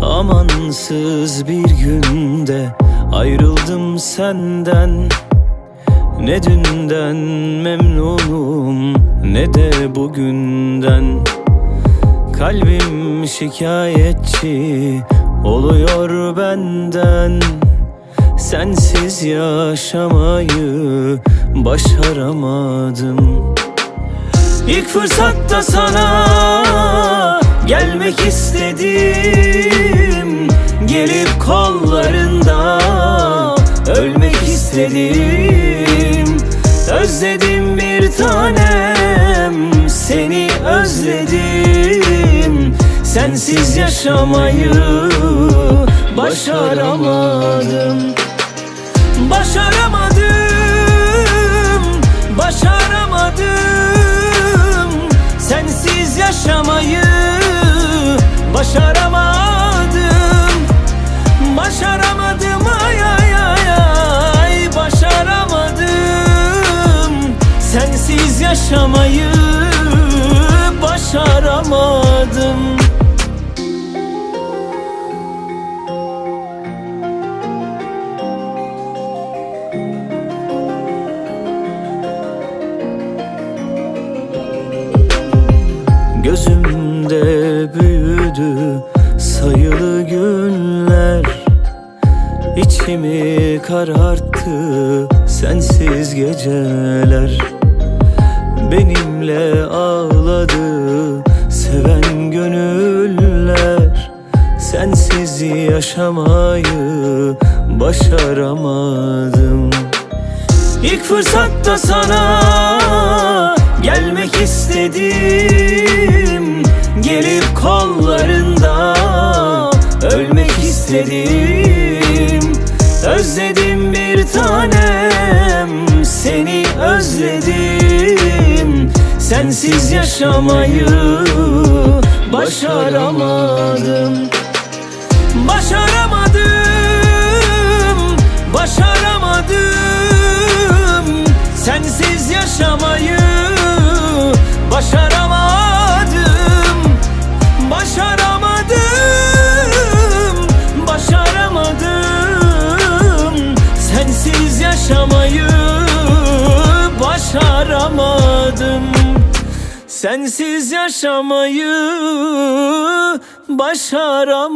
Zamansız bir günde ayrıldım senden. Ne dünden memnunum ne de bugünden. Kalbim şikayetçi oluyor benden. Sensiz yaşamayı başaramadım. İlk fırsatta sana gelmek istedim istedim Özledim bir tanem seni özledim. Sensiz yaşamayı başaramadım. Başaramadım, başaramadım. Sensiz yaşamayı başaramadım. Başaramadım Sensiz yaşamayı başaramadım. Gözümde büyüdü sayılı günler. İçimi kararttı sensiz geceler Benimle ağladı. Seven gönüller Sensiz yaşamayı başaramadım. İlk fırsatta sana gelmek istedim. Gelip kollarında ölmek istedim. Özledim bir tanem seni özledim Sensiz yaşamayı başaramadım. Başaramadım, başaramadım. Sensiz yaşamayı başaramadım Sensiz yaşamayı başaramadım